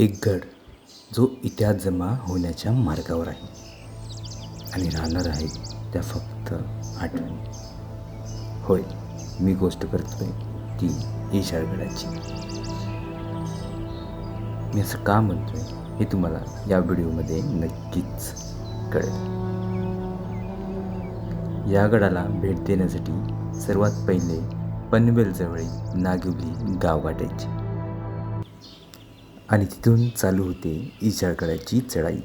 एक गड जो इतिहास जमा होण्याच्या मार्गावर आहे. आणि राहणार आहे त्या फक्त आठवणी. होय मी गोष्ट करतोय ती ईशाळगडाची मी असं का म्हणतोय हे तुम्हाला या व्हिडिओमध्ये नक्कीच कळेल. या गडाला भेट देण्यासाठी सर्वात पहिले पनवेलजवळील नागिवली गाव गाठायचे आणि तिथून चालू होते इचाळगडाची चढाई.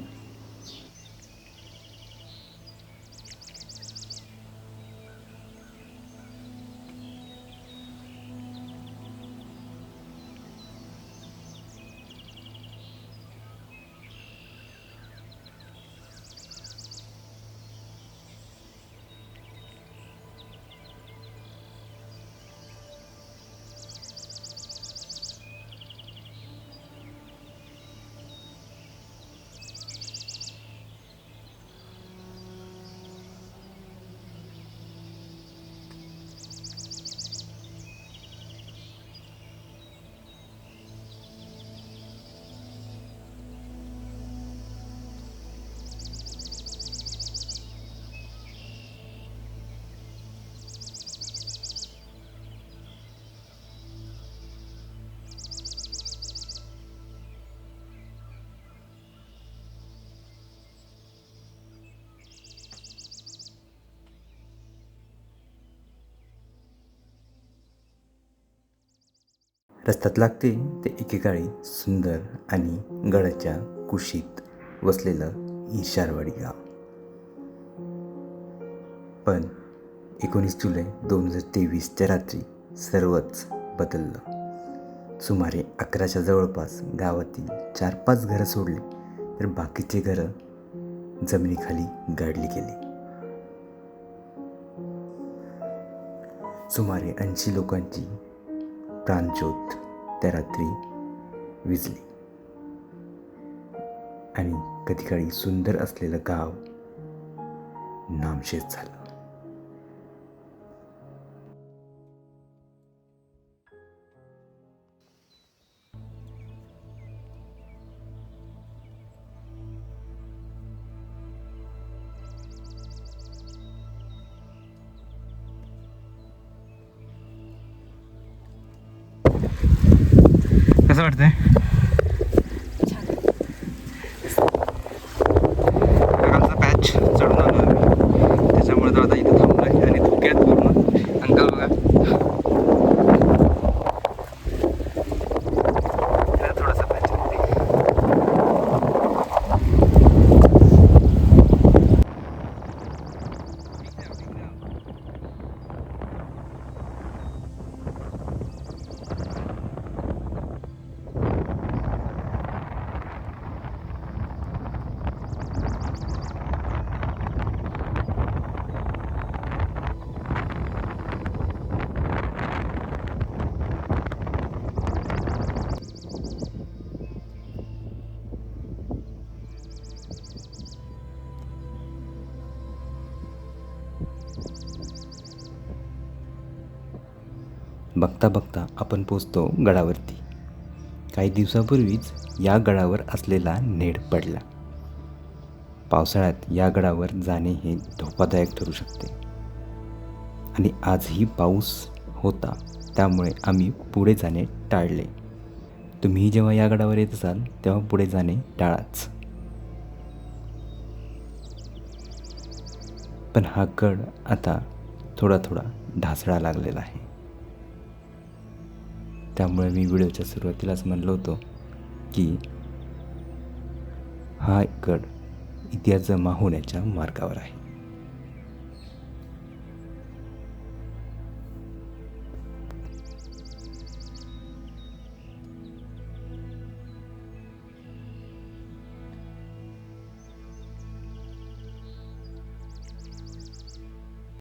रस्त्यात लागते ते एकेकाळी सुंदर आणि गडाच्या कुशीत वसलेलं ईशारवाडी गाव. पण एकोणीस जुलै दोन हजार तेवीसच्या रात्री सर्वच बदललं. सुमारे अकराच्या जवळपास गावातील चार पाच घरं सोडली तर बाकीचे घरं जमिनीखाली गाडली गेली. सुमारे ऐंशी लोकांची प्राणज्योत त्या रात्री विजली. आणि कधी काळी सुंदर असलेलं गाव नामशेष झालं. कसं वाटतंय. बघता बघता आपण पोचतो गडावरती. काही दिवसापूर्वीच या गडावर असलेला नेड पडला. पावसाळ्यात या गडावर जाणे हे धोकादायक ठरू शकते. आणि आजही पाऊस होता त्यामुळे आम्ही पुढे जाणे टाळले. तुम्ही जेव्हा या गडावर येत असाल तेव्हा पुढे जाणे टाळाच. पण हा गड आता थोडा थोडा ढासळा लागलेला आहे. त्यामुळे मी व्हिडिओच्या सुरुवातीलाच म्हणलो होतो की हा गड इतिहास जमा होण्याच्या मार्गावर आहे.